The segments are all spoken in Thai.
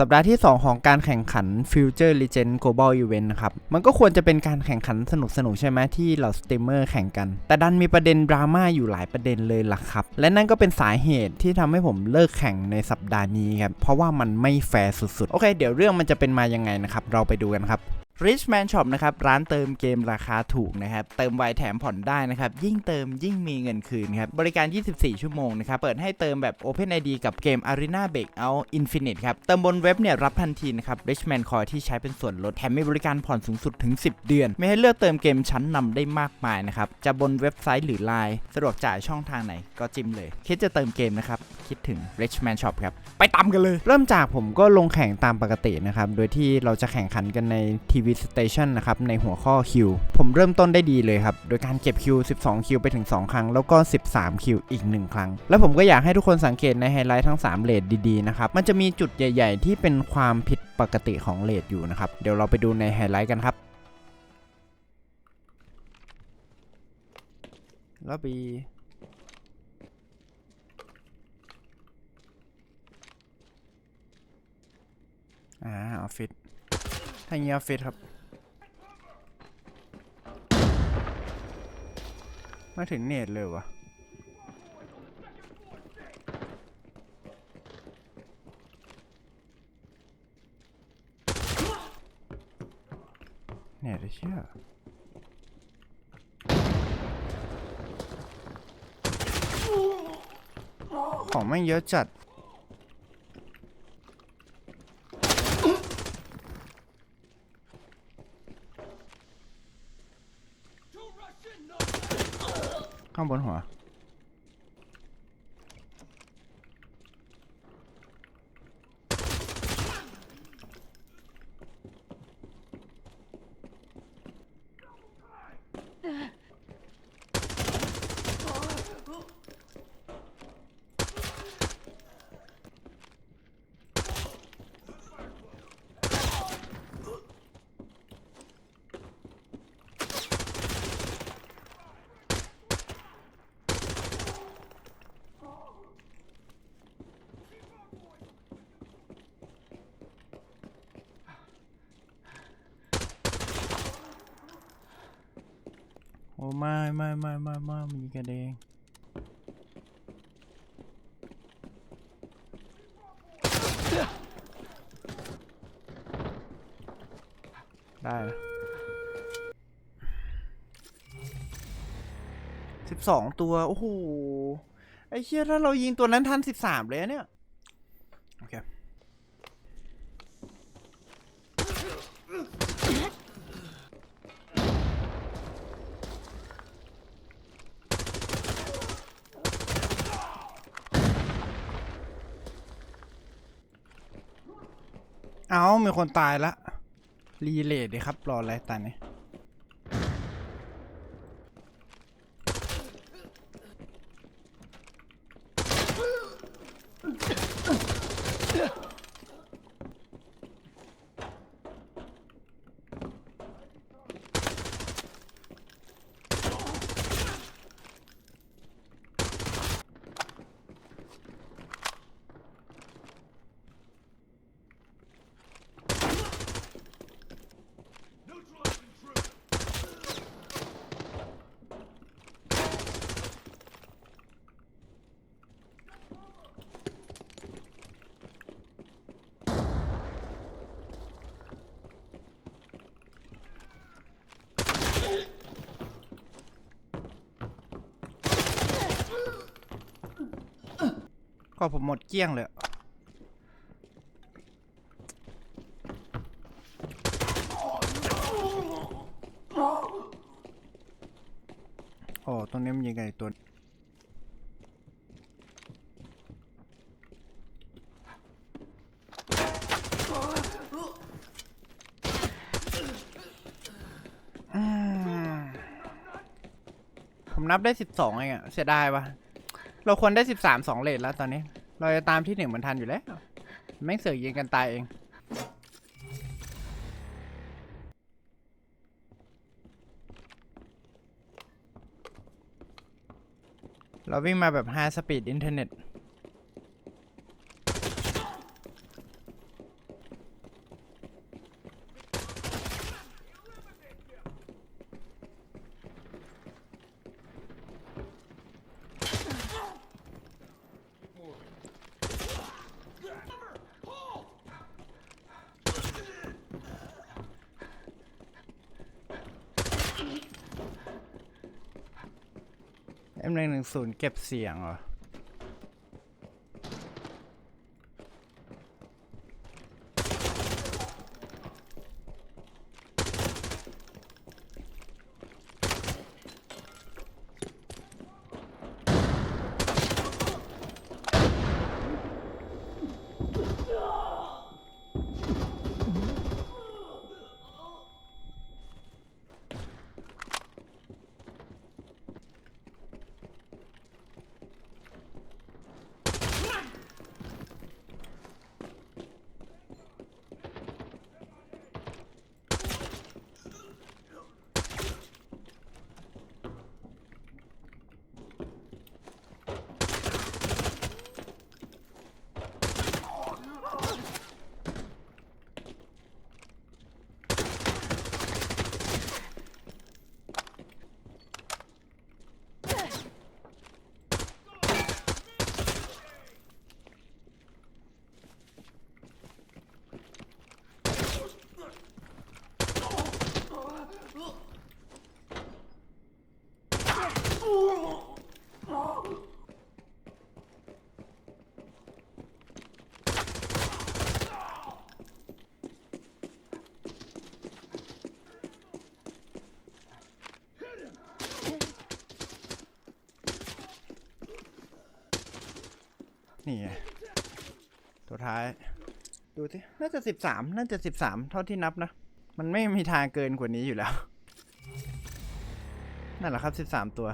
สัปดาห์ที่ 2 ของการแข่งขัน Future Legend Global Event นะครับ มันก็ควรจะเป็นการแข่งขันสนุกๆใช่ไหมที่เหล่าสตรีมเมอร์แข่งกัน แต่ดันมีประเด็นดราม่าอยู่หลายประเด็นเลยล่ะครับ และนั่นก็เป็นสาเหตุที่ทำให้ผมเลิกแข่งในสัปดาห์นี้ครับ เพราะว่ามันไม่แฟร์สุดๆ โอเค เดี๋ยวเรื่องมันจะเป็นมายังไงนะครับ เราไปดูกันครับ Rich Man Shop นะครับ ร้านเติมเกมราคาถูกนะครับ เติมไวแถมผ่อนได้นะครับ ยิ่งเติมยิ่งมีเงินคืนครับ บริการ 24 ชั่วโมงนะครับ เปิดให้เติมแบบ Open ID กับเกม Arena Breakout Infinite ครับ เติมบนเว็บเนี่ยรับทันทีนะครับ Rich Man Coin ที่ใช้เป็นส่วนลด แถมมีบริการผ่อนสูงสุดถึง 10 เดือน ไม่ให้เลือกเติมเกมชั้นนำได้มากมายนะครับ จะบนเว็บไซต์หรือ Line สะดวกจ่ายช่องทางไหนก็จิ้มเลย คิดจะเติมเกมนะครับ คิดถึง Rich Man Shop ครับ ไปตามกันเลย เริ่มจากผมก็ลงแข่งตามปกตินะครับ โดยที่เราจะแข่งขันกันในที TV Station นะครับในหัวข้อคิว ผมเริ่มต้นได้ดีเลยครับ โดยการเก็บคิว 12 คิวไปถึง 2 ครั้ง แล้วก็ 13 คิวอีก 1 ครั้ง แล้วผมก็อยากให้ทุกคนสังเกตในไฮไลท์ทั้ง 3 เลทดีๆนะครับ มันจะมีจุดใหญ่ ๆ ที่เป็นความผิดปกติของเลทอยู่นะครับ เดี๋ยวเราไปดูในไฮไลท์กันครับแล้วบีอ่าออฟฟิศ ทางนี้ออฟฟิศครับ มาถึงเนตเลยวะเนตเชี่ยของแม่งเยอะจัด ข้างบนหัว ไม่ไม่ไม่ไม่ไม่มันยิงกันเองได้สิบสองตัว โอ้โห ไอ้เชี่ยถ้าเรายิงตัวนั้นทันสิบสามเลยเนี่ย เอามีคนตายละ รีเลทดิครับ รออะไรตายเนี่ย ก็ผมหมดเกลี้ยงเลย โอ้ตรงนี้มันยังไงตัวผมนับได้สิบสองเองอะเสียดายปะ เราควรได้สิบสามสองเลทแล้วตอนนี้ เราจะตามที่หนึ่งมันทันอยู่แล้วแม่งเสือกยิงกันตายเองเราวิ่งมาแบบ5สปีดอินเทอร์เน็ต หนึ่งหนึ่งศูนย์เก็บเสียงเหรอ นี่ไงตัวท้าย ดูสิน่าจะสิบสามน่าจะสิบสามเท่าที่นับนะ มันไม่มีทางเกินกว่านี้อยู่แล้ว นั่นแหละครับสิบสามตัว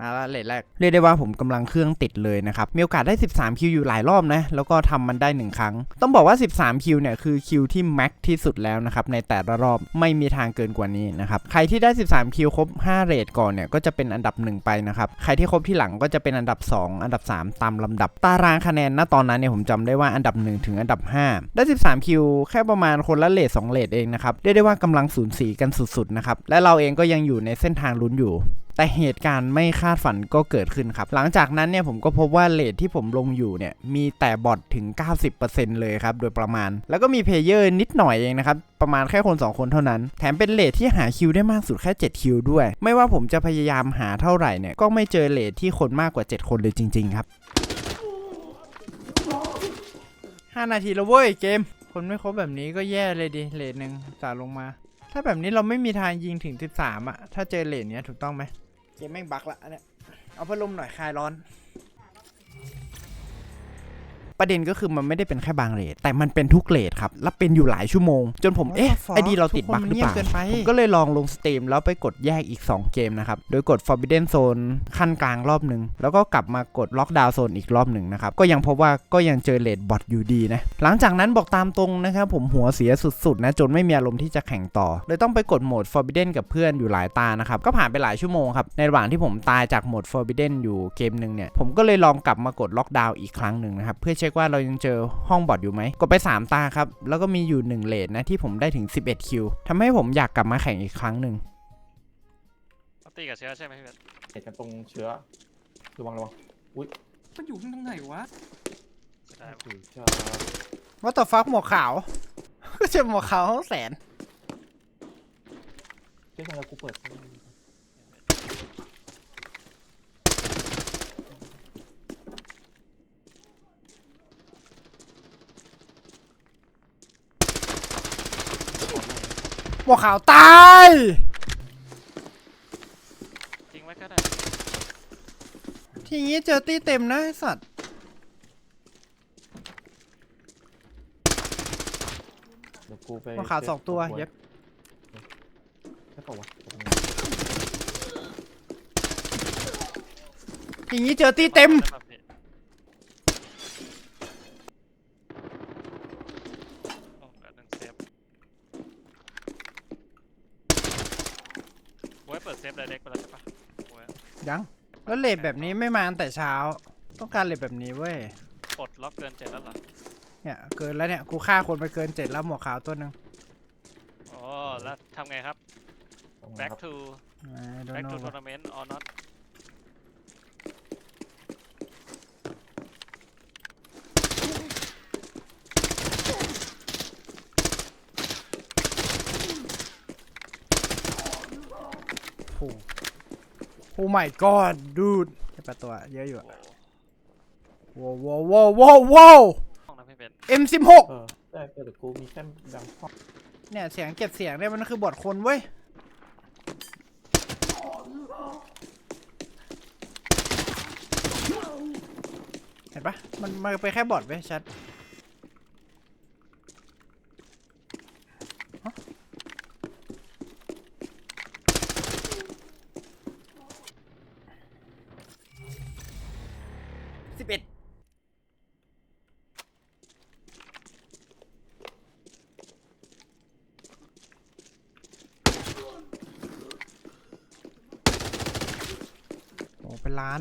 มาและเลทแรก เรียกได้ว่าผมกำลังเครื่องติดเลยนะครับ มีโอกาสได้ 13 คิวอยู่หลายรอบนะ แล้วก็ทำมันได้ 1 ครั้ง ต้องบอกว่า 13 คิวเนี่ยคือคิวที่แม็กที่สุดแล้วนะครับ ในแต่ละรอบไม่มีทางเกินกว่านี้นะครับ ใครที่ได้ 13 คิวครบ 5 เรทก่อนเนี่ยก็จะเป็นอันดับ 1 ไปนะครับ ใครที่ครบที่หลังก็จะเป็นอันดับ 2 อันดับ 3 ตามลำดับ ตารางคะแนนณตอนนั้นเนี่ยผมจำได้ว่าอันดับ 1 ถึงอันดับ 5 ได้ 13 คิวแค่ประมาณคนละเลท2เลทเองนะครับ เรียกได้ว่ากำลังสูญสีกันสุดๆนะครับ และเราเองก็ยังอยู่ในเส้นทางลุ้นอยู่ แต่เหตุการณ์ไม่คาดฝันก็เกิดขึ้นครับ หลังจากนั้นเนี่ยผมก็พบว่าเลทที่ผมลงอยู่เนี่ยมีแต่บอทถึง 90%เลยครับ โดยประมาณ แล้วก็มีเพลเยอร์นิดหน่อยเองนะครับ ประมาณแค่คน 2 คนเท่านั้น แถมเป็นเลทที่หาคิวได้มากสุดแค่7คิวด้วย ไม่ว่าผมจะพยายามหาเท่าไหร่เนี่ยก็ไม่เจอเลทที่คนมากกว่า 7 คนเลยจริง ๆ ครับ 5 นาทีแล้วเว้ยเกม คนไม่ครบแบบนี้ก็แย่เลยดิเลทหนึ่งสาลงมา ถ้าแบบนี้เราไม่มีทางยิงถึง 13อะถ้าเจอเลนเนี้ยถูกต้องไหมเกมแม่งบักละอันเนี้ยเอาพัดลมหน่อยคลายร้อน ประเด็นก็คือมันไม่ได้เป็นแค่บางเลทแต่มันเป็นทุกเลทครับ แล้วเป็นอยู่หลายชั่วโมง จนผม เอ๊ะ ไอดีเราติดบักหรือเปล่าผมก็เลยลองลงสตรีมแล้วไปกดแยกอีก 2 เกมนะครับ โดยกด Forbidden Zone ขั้นกลางรอบหนึ่ง แล้วก็กลับมากด Lockdown Zone อีกรอบหนึ่งนะครับ ก็ยังพบว่าก็ยังเจอเลทบอทอยู่ดีนะ หลังจากนั้นบอกตามตรงนะครับผมหัวเสียสุดๆนะจนไม่มีอารมณ์ที่จะแข่งต่อเลยต้องไปกดโหมด Forbidden กับเพื่อนอยู่หลายตานะครับก็ผ่านไปหลายชั่วโมงครับในระหว่างที่ผมตายจากโหมด Forbidden อยู่เกมหนึ่งเนี่ยผมก็เลยลองกลับมากด Lockdown อีกครั้งหนึ่งนะครับเพื่อเช็คว่าเรายังเจอห้องบอทอยู่ไหมกดไป 3 ตาครับ แล้วก็มีอยู่1เลทนะที่ผมได้ถึง 11 คิวทำให้ผมอยากกลับมาแข่งอีกครั้งหนึ่งเขาตีกับเชื้อใช่ไหมพี่เบสเหตุกันตรงเชื้อระวังระวังมันอยู่ข้างไหนวะจะได้ถือเชื้อว่าต่อฟักหมวกขาว ก็จะหมวกขาวห้องแสน เชื่อแล้วกูเปิด หม วกขาวตายทิ้งไว้ก็ได้ทีนี้เจอตี้เต็มนะไอ้สัตว์เดี๋ยวกูไปหมวกขาวสองตัวเย็บใช่ป่าวะทีนี้เจอตี้เต็ม ได้ป่ะพี่โอ้เหลือหนึ่งเซฟโว้ยเปิดเซฟไดเด็กไปแล้วใช่ปะโว้ย ยัง แล้ว เลทแบบนี้ไม่มาตั้งแต่เช้า ต้องการเลทแบบนี้เว้ยปลดล็อกเกินเจ็ดแล้วเหรอเนี่ยเกินแล้วเนี่ยกูฆ่าคนไปเกินเจ็ดแล้วหมวกขาวตัวหนึ่งอ๋อแล้วทำไงครับ back to ไอ้โด back น to tournament or not my god dude สิบแปดตัวเยอะอยู่โอ้อะว้าวว้าวว้าวว้าว ห้องนั้นไม่เป็น M สิบหกเออได้แต่เดี๋ยวกูมีแค่ดังข้อเนี่ยเสียงเก็บเสียงเนี่ยมันคือบทคนเว้ย เห็นปะมันมันไปนแค่บอทเว้ยชัดฮะสิบเอ็ดโอ้ เป็นล้าน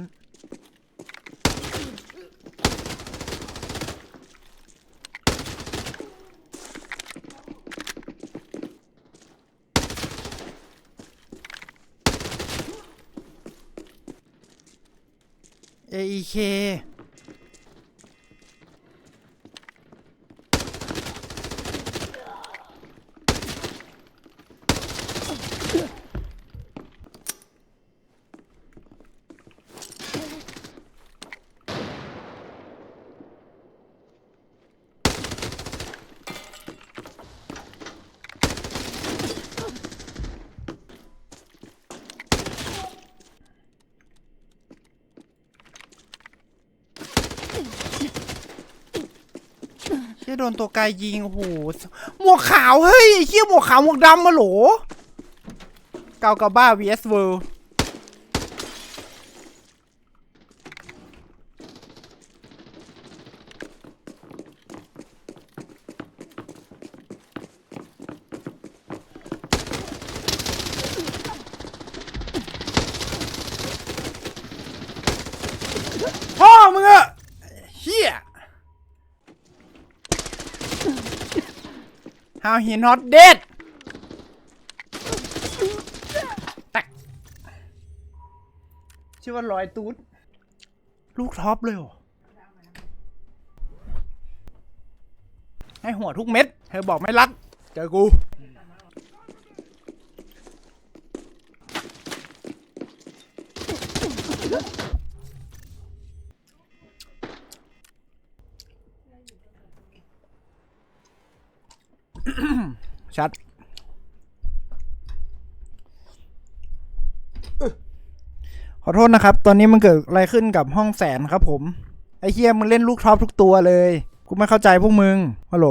AEK โดนตัวไกลยิงโอ้โหหมวกขาวเฮ้ยไอ้เหี้ยหมวกขาวหมวกดำมาโหลเกากาบ้า vs world พ่อมึงอะเฮีย เอาหินฮอตเด็ดชื่อว่าลอยตูดลูกท็อปเลยหรอให้หัวทุกเม็ด เธอบอกไม่รัก เจอกู ชัด ข อโทษนะครับ ตอนนี้มันเกิดอะไรขึ้นกับห้องแสนครับผม ไอ้เฮียมึงเล่นลูกท็อปทุกตัวเลย กูไม่เข้าใจพวกมึง ฮัลโหล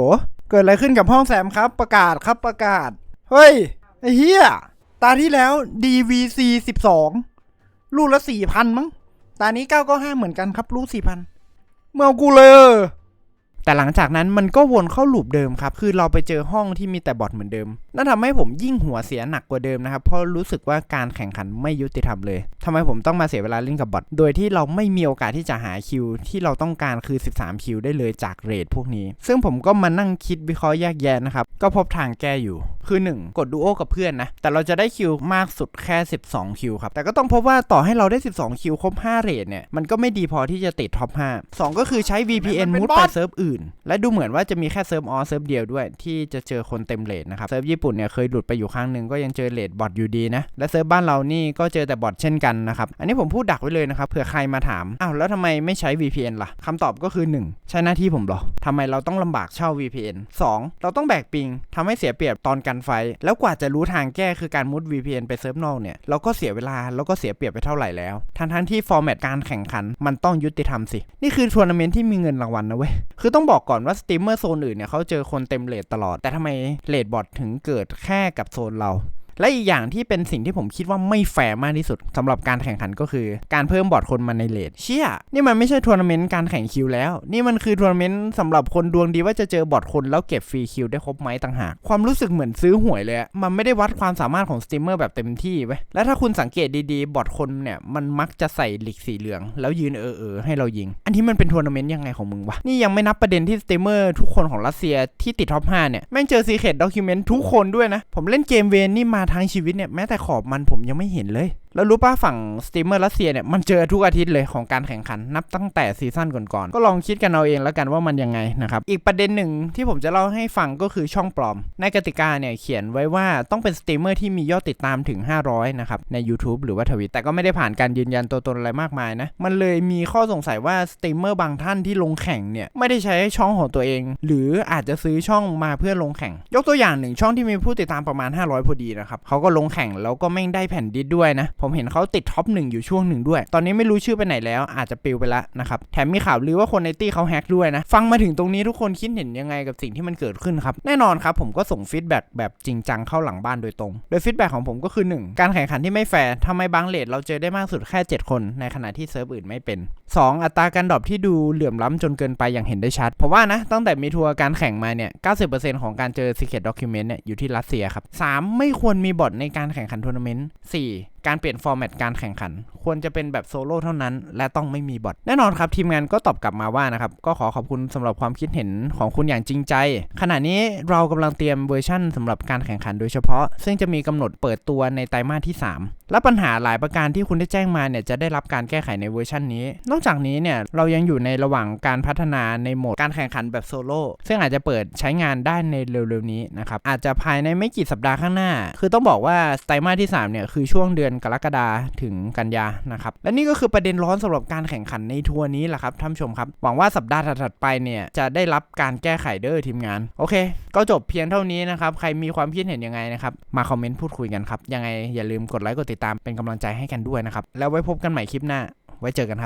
เกิดอะไรขึ้นกับห้องแสนครับ ประกาศครับประกาศ เฮ้ย ไอ้เฮียตาที่แล้ว DVC 12ลูกละสี่พันมั้ง ตานี้เก้าก็ห้าเหมือนกันครับลูกสี่พันเมื่อากูเลย แต่หลังจากนั้นมันก็วนเข้าลูปเดิมครับ คือเราไปเจอห้องที่มีแต่บอทเหมือนเดิม นั่นทำให้ผมยิ่งหัวเสียหนักกว่าเดิมนะครับ เพราะรู้สึกว่าการแข่งขันไม่ยุติธรรมเลยทำไมผมต้องมาเสียเวลาเล่นกับบอท โดยที่เราไม่มีโอกาสที่จะหาคิว ที่เราต้องการคือ 13 คิวได้เลยจากเรทพวกนี้ ซึ่งผมก็มานั่งคิดวิเคราะห์แยกแยะนะครับ ก็พบทางแก้อยู่ คือ 1 กดดูโอกับเพื่อนนะ แต่เราจะได้คิวมากสุดแค่ 12 คิวครับ แต่ก็ต้องพบว่าต่อให้เราได้ 12 คิวครบ 5 เรทเนี่ย มันก็ไม่ดีพอที่จะติดท็อป 5 2 ก็คือใช้ VPN มุดไปเซิร์ฟอื่น และดูเหมือนว่าจะมีแค่เซิร์ฟออเซิร์ฟเดียวด้วย ที่จะเจอคนเต็มเรทนะครับ เซิร์ฟญี่ปุ่นเนี่ยเคยหลุดไปอยู่ครั้งหนึ่งก็ยังเจอเรทบอทอยู่ดีนะ และเซิร์ฟบ้านเรานี่ก็เจอแต่บอทเช่นกันนะครับ อันนี้ผมพูดดักไว้เลยนะครับเผื่อใครมาถาม อ้าวแล้วทำไมไม่ใช้ VPN ล่ะคำตอบก็คือ 1 ใช่หน้าที่ผมเหรอทำไมเราต้องลำบากเช่า VPN 2 เราต้องแบกปิงทำให้เสียเปรียบตอนกันไฟ แล้วกว่าจะรู้ทางแก้คือการมุด VPN ไปเซิร์ฟนอกเนี่ยเราก็เสียเวลาแล้วก็เสียเปรียบไปเท่าไหร่แล้วทั้งทั้งที่ฟอร์แมตการแข่งขันมันต้องยุติธรรมสิ นี่คือทัวร์นาเมนต์ที่มีเงินรางวัลนะเว้ย คือต้องบอกก่อนว่าสตรีมเมอร์โซนอื่นเนี่ยเขาเจอคนเต็มเลทตลอด แต่ทำไมเลทบอทถึงเกิดแค่กับโซนเรา และอีกอย่างที่เป็นสิ่งที่ผมคิดว่าไม่แฟร์มากที่สุดสำหรับการแข่งขันก็คือ การเพิ่มบอร์ดคนมาในเลทเชี่ยนี่มันไม่ใช่ทัวร์นาเมนต์การแข่งคิวแล้ว นี่มันคือทัวร์นาเมนต์สำหรับคนดวงดีว่าจะเจอบอร์ดคนแล้วเก็บฟรีคิวได้ครบไหมต่างหากความรู้สึกเหมือนซื้อหวยเลยมันไม่ได้วัดความสามารถของสตรีมเมอร์แบบเต็มที่เว้ยและถ้าคุณสังเกตดีๆ บอร์ดคนเนี่ยมันมักจะใส่หลิกสีเหลือง แล้วยืนเออเออๆให้เรายิง อันนี้มันเป็นทัวร์นาเมนต์ยังไงของมึงวะนี่ยังไม่นับประเด็นที่สตรีมเมอร์ทุกคนของรัสเซียที่ติดท็อป5เนี่ยแม่งเจอซีเคดด็อกิเมนต์ทุกคนด้วยนะผมเล่นเกมเวนนี่มาทั้งชีวิตเนี่ยแม้แต่ขอบมันผมยังไม่เห็นเลยแล้วรู้ป่ะฝั่งสตรีมเมอร์รัสเซียเนี่ยมันเจอทุกอาทิตย์เลยของการแข่งขันนับตั้งแต่ซีซั่นก่อนๆ ก็ลองคิดกันเอาเองแล้วกันว่ามันยังไงนะครับ อีกประเด็นหนึ่งที่ผมจะเล่าให้ฟังก็คือช่องปลอม ในกติกาเนี่ยเขียนไว้ว่าต้องเป็นสตรีมเมอร์ที่มียอดติดตามถึง 500 นะครับ ใน YouTube หรือว่าทวิตแต่ก็ไม่ได้ผ่านการยืนยันตัวตนอะไรมากมายนะ มันเลยมีข้อสงสัยว่าสตรีมเมอร์บางท่านที่ลงแข่งเนี่ยไม่ได้ใช้ช่องของตัวเอง หรืออาจจะซื้อช่องมาเพื่อลงแข่ง ยกตัวอย่างหนึ่งช่องที่มีผู้ติดตามประมาณ 500 พอดีนะครับเขาก็ลงแข่งแล้วก็ไม่ได้แผ่นดิสด้วยนะผมเห็นเขาติดท็อปหนึ่งอยู่ช่วงหนึ่งด้วย ตอนนี้ไม่รู้ชื่อไปไหนแล้วอาจจะปลิวไปแล้วนะครับ แถมมีข่าวลือว่าคนในตี้เขาแฮกด้วยนะ ฟังมาถึงตรงนี้ทุกคนคิดเห็นยังไงกับสิ่งที่มันเกิดขึ้นครับ แน่นอนครับผมก็ส่งฟีดแบ็กแบบจริงจังเข้าหลังบ้านโดยตรง โดยฟีดแบ็กของผมก็คือ 1 การแข่งขันที่ไม่แฟร์ทำไมบางเลทเราเจอได้มากสุดแค่ 7 คน ในขณะที่เซิร์ฟอื่นไม่เป็น 2 อัตราการดรอปที่ดูเหลื่อมล้ำจนเกินไปอย่างเห็นได้ชัดผมว่านะตั้งแต่มีทัวร์การแข่งมาเนี่ย90%ของการเจอ Secret Document เนี่ยอยู่ที่รัสเซียครับ 3 ไม่ควรมีบอทในการแข่งขันทัวร์นาเมนต์ 4 การเปลี่ยนฟอร์แมตการแข่งขัน ควรจะเป็นแบบโซโล่เท่านั้น และต้องไม่มีบอทแน่นอนครับ ทีมงานก็ตอบกลับมาว่านะครับก็ขอขอบคุณสำหรับความคิดเห็นของคุณอย่างจริงใจ ขณะนี้เรากำลังเตรียมเวอร์ชั่นสำหรับการแข่งขันโดยเฉพาะ ซึ่งจะมีกำหนดเปิดตัวในไตรมาสที่ 3 และปัญหาหลายประการที่คุณได้แจ้งมาเนี่ยจะได้รับการแก้ไขในเวอร์ชันนี้ นอกจากนี้เนี่ยเรายังอยู่ในระหว่างการพัฒนาในโหมดการแข่งขันแบบโซโล่ซึ่งอาจจะเปิดใช้งานได้ในเร็วๆนี้นะครับอาจจะภายในไม่กี่สัปดาห์ข้างหน้า คือต้องบอกว่าไตรมาสที่3เนี่ยคือช่วงเดือนกรกฎาถึงกันยานะครับและนี่ก็คือประเด็นร้อนสำหรับการแข่งขันในทัวร์นี้แหละครับท่านผู้ชมครับ หวังว่าสัปดาห์ถัดไปเนี่ยจะได้รับการแก้ไขเด้อทีมงาน โอเค ก็จบเพียงเท่านี้นะครับ ใครมีความคิดเห็นยังไงนะครับ มาคอมเมนต์พูดคุยกันครับ ยังไงอย่าลืมกดไลค์กดติดตามเป็นกำลังใจให้กันด้วยนะครับ แล้วไว้พบกันใหม่คลิปหน้า ไว้เจอกันครับ